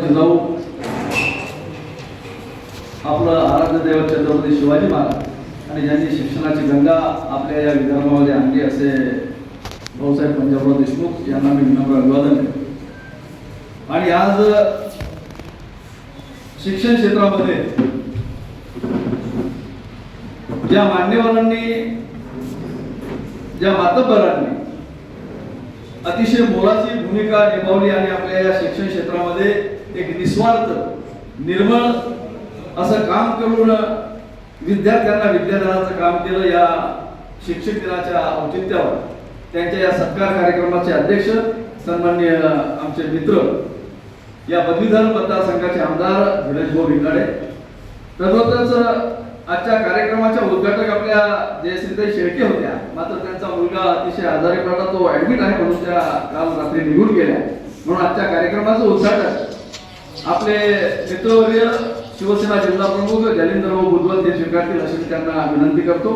जिजाऊ आपलं आराध्य दैवत छत्रपती शिवाजी महाराज आणि ज्यांनी शिक्षणाची गंगा आपल्या या विदर्भामध्ये आणली असे भाऊसाहेब पंजाबराव देशमुख यांना मी विनम्र अभिवादन करतो. आणि आज शिक्षण क्षेत्रामध्ये ज्या मान्यवरांनी ज्या मातब्बरांनी अतिशय मोलाची भूमिका निभावली आणि आपल्या या शिक्षण क्षेत्रामध्ये एक निस्वार्थ निर्मळ असं काम करून विद्यार्थ्यांना विद्यादानाचं काम केलं या शिक्षक दिनाच्या औचित्यावर. त्यांच्या या सत्कार कार्यक्रमाचे अध्यक्ष सन्मान्य आमचे मित्र या पदवीधर मतदारसंघाचे आमदार धीरज भाऊ भिंगाडे. तसंच आजच्या कार्यक्रमाच्या उद्घाटक आपल्या जयश्रीताई शेळके होत्या. मात्र त्यांचा मुलगा अतिशय आजारी पडला तो ऍडमिट आहे म्हणून त्या काल रात्री निघून गेल्या. म्हणून आजच्या कार्यक्रमाचं उद्घाटन आपले मित्रवर्य शिवसेना जिल्हा प्रमुख जालिंदरभाऊ बुधवंत हे स्वीकारतील अशी त्यांना विनंती करतो.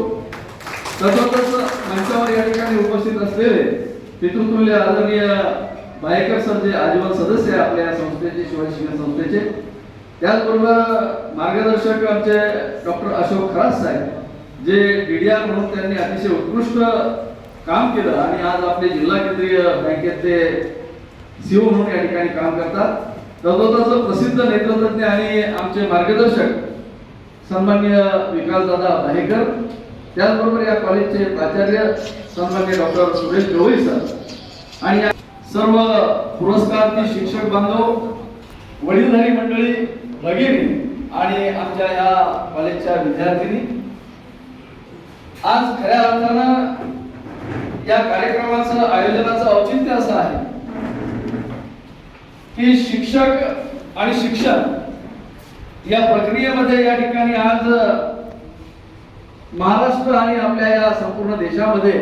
तसोतच मंचावर या ठिकाणी उपस्थित असलेले पितृतुल्य आदरणीय बायकर सर जे आजीवन सदस्य आपल्या या संस्थेचे शिवाजी शिक्षण संस्थेचे. त्याचबरोबर मार्गदर्शक आमचे डॉक्टर अशोक खरास साहेब जे डीडीआर म्हणून त्यांनी अतिशय उत्कृष्ट काम केलं आणि आज आपले जिल्हा केंद्रीय बँकेतले सीओ म्हणून या ठिकाणी काम करतात. तसोतस प्रसिद्ध नेत्रतज्ञ आणि आमचे मार्गदर्शक सन्मान्य विकासदादा भालेकर त्याचबरोबर या कॉलेजचे प्राचार्य सन्मान्य डॉक्टर सुरेश गवई सर आणि या सर्व पुरस्कार शिक्षक बांधव वडीलधारी मंडळी भगिनी आणि आमच्या या कॉलेजच्या विद्यार्थिनी. आज खऱ्या अर्थानं या कार्यक्रमाचं आयोजनाचं औचित्य असं आहे. की शिक्षक आणि शिक्षण या प्रक्रियेमध्ये या ठिकाणी आज महाराष्ट्र आणि आपल्या या संपूर्ण देशामध्ये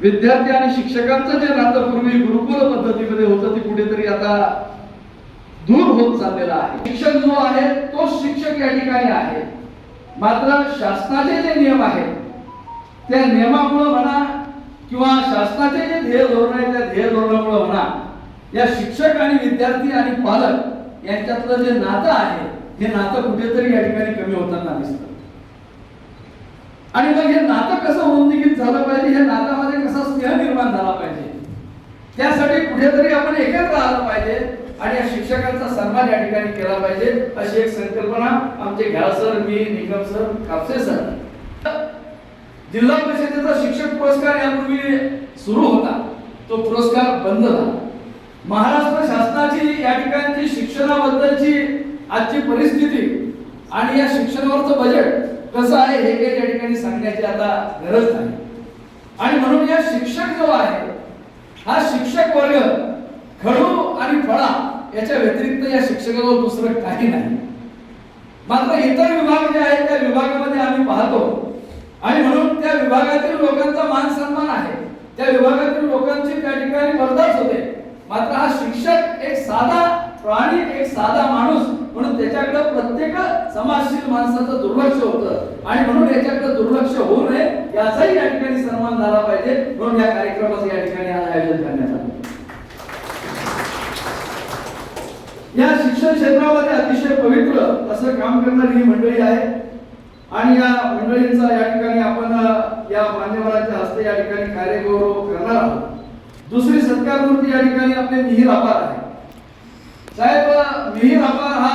विद्यार्थी आणि शिक्षकांचं जे नातं पूर्वी गुरुकुल पद्धतीमध्ये होतं ते कुठेतरी आता दूर होत चाललेला आहे. शिक्षक जो आहे तो शिक्षक या ठिकाणी आहे. मात्र शासनाचे जे नियम आहेत त्या नियमामुळे म्हणा किंवा शासनाचे जे ध्येय धोरण आहे त्या ध्येय धोरणामुळे म्हणा या शिक्षक आणि विद्यार्थी आणि पालक यांच्यातलं जे नातं आहे हे नातं कुठेतरी या ठिकाणी कमी होताना दिसत. आणि मग हे नातं कसं उन्नगित झालं पाहिजे? हे नातामध्ये कसा स्नेह निर्माण झाला पाहिजे? त्यासाठी कुठेतरी आपण एकत्र आलं पाहिजे आणि या शिक्षकांचा सन्मान या ठिकाणी केला पाहिजे. अशी एक संकल्पना आमचे घ्या सर मी निगम सर कापसे सर. जिल्हा परिषदेचा शिक्षक पुरस्कार यापूर्वी सुरू होता. तो पुरस्कार बंद झाला. महाराष्ट्र शासनाची या ठिकाणची शिक्षणाबद्दलची आजची परिस्थिती आणि या शिक्षणावरचं बजेट कसं आहे हे काही या ठिकाणी सांगण्याची आता गरज नाही. आणि म्हणून या शिक्षक जो आहे हा शिक्षक वर्ग खडू आणि फळा याच्या व्यतिरिक्त या शिक्षकाजवळ दुसरं काही नाही. मात्र इतर विभाग जे आहेत त्या विभागामध्ये आम्ही पाहतो. आणि म्हणून त्या विभागातील लोकांचा मान सन्मान आहे. त्या विभागातील लोकांची त्या ठिकाणी बरदास्त होते. मात्र हा शिक्षक एक साधा प्राणी एक साधा माणूस म्हणून त्याच्याकडे प्रत्येक समाजशील माणसाचं दुर्लक्ष होतं. आणि म्हणून याच्याकडे दुर्लक्ष होऊ नये याचाही या ठिकाणी सन्मान झाला पाहिजे. म्हणून या कार्यक्रमाचं या ठिकाणी आयोजन करण्यात आलं. या शिक्षण क्षेत्रामध्ये अतिशय पवित्र असं काम करणारी ही मंडळी आहे. आणि या मंडळींचा या ठिकाणी आपण या मान्यवरांच्या हस्ते या ठिकाणी कार्यगौरव करणार आहोत. दुसरी सत्कार मूर्ती या ठिकाणी आपले मिहीर अपार आहे. साहेब मिहीर अपार हा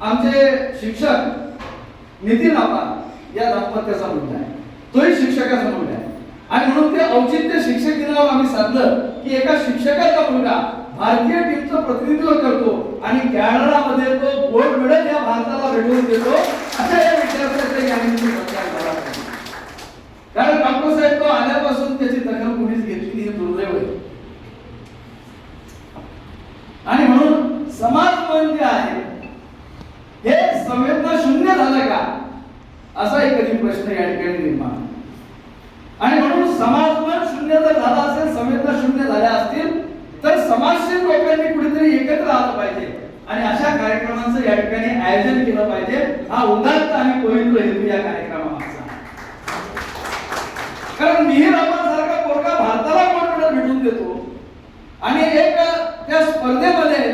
आमचे शिक्षक नितीन अपार या दाम्पत्याचा मुलगा आहे. तोही शिक्षकाचा मुलगा आहे. आणि म्हणून ते औचित्य शिक्षक दिनावर आम्ही साधलं की एका शिक्षकाचा मुलगा भारतीय टीमचं प्रतिनिधित्व करतो आणि कॅनडामध्ये तो गोल्ड मेडल या भारताला भेटवून देतो अशा या विद्यार्थ्याचा या निमित्त कारण डॉक्टर साहेब तो आल्यापासून त्याची दखल कुणीच घेतली नाही हे दुर्दैव आहे आणि म्हणून समाज मन जे आहे हे संवेदना शून्य झालं का असा एक कधी प्रश्न या ठिकाणी निर्माण आणि म्हणून समाज पण शून्य जर झाला असेल संवेदना शून्य झाल्या असतील तर समाजशील लोकांनी कुठेतरी एकत्र आलं पाहिजे. आणि अशा कार्यक्रमांचं या ठिकाणी आयोजन केलं पाहिजे. हा उदात्त आणि पवित्र हेतू या कार्यक्रमामागचा कारण मिहीर सारखा पोरगा भारताला पण भेटून देतो? आणि एक त्या स्पर्धेमध्ये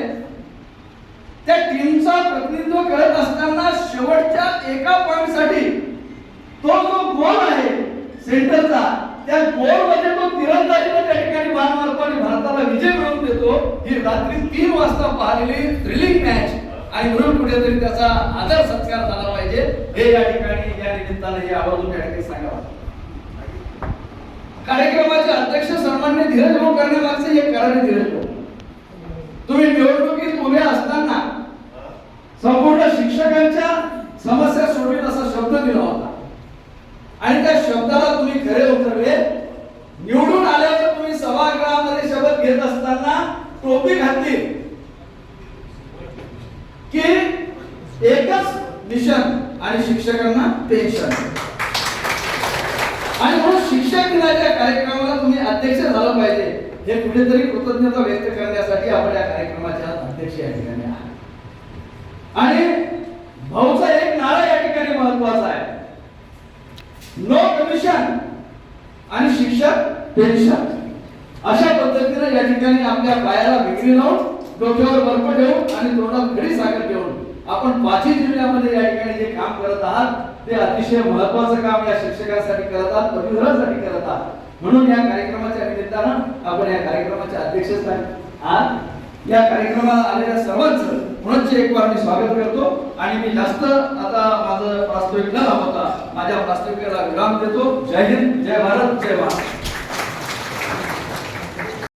त्या टीमचा प्रतिनिधित्व करत असताना शेवटच्या एका पॉइंटसाठी तो जो गोल आहे सेंटरचा त्या गोलमध्ये तो तिरंदाजीला त्या ठिकाणी बाण मारतो आणि भारताला विजय मिळवून देतो. ही रात्री तीन वाजता पाहिलेली थ्रिलिंग मॅच आणि म्हणून कुठेतरी त्याचा आदर सत्कार झाला पाहिजे. हे या ठिकाणी या निमित्ताने हे आवर्जून त्या ठिकाणी सांगावं कार्यक्रमाचे अध्यक्ष सन्मान्य धीरज भाऊ करण्यामागचे एक कारण धीरज भाऊ. तुम्ही निवडणुकीत उभे असताना संपूर्ण शिक्षकांच्या समस्या सोडवीत असा शब्द दिला होता. आणि त्या शब्दाला तुम्ही खरे उतरले. निवडून आल्यावर तुम्ही सभागृहामध्ये शब्द घेत असताना टोपी घातली. की एकच मिशन आणि शिक्षकांना पेन्शन आणि म्हणून शिक्षक दिनाच्या कार्यक्रमाला तुम्ही अध्यक्ष झालं पाहिजे. हे कुठेतरी कृतज्ञता व्यक्त करण्यासाठी आपण या कार्यक्रमाच्या अध्यक्ष या ठिकाणी आहात. आणि भाऊचा एक नारा या ठिकाणी महत्त्वाचा आहे नो कमिशन आणि शिक्षक पेन्शन अशा पद्धतीने या ठिकाणी आपल्या पायाला विक्री लावून डोक्यावर बर्फ ठेवून आणि तोंडात खडी साखर ठेवून आपण पाचही जिल्ह्यामध्ये या ठिकाणी जे काम करत आहात ते अतिशय महत्वाचं काम या शिक्षकांसाठी करत आहात पदवीधरांसाठी करत आहात. म्हणून या कार्यक्रमाच्या निमित्तानं आपण या कार्यक्रमाचे अध्यक्ष आज या कार्यक्रमाला आलेल्या सर्वांचं म्हणूनच एक बार मी स्वागत करतो. आणि मी जास्त आता माझं प्रास्ताविक न लावता माझ्या प्रास्ताविकेला विराम देतो. जय हिंद जय भारत जय महाराष्ट्र.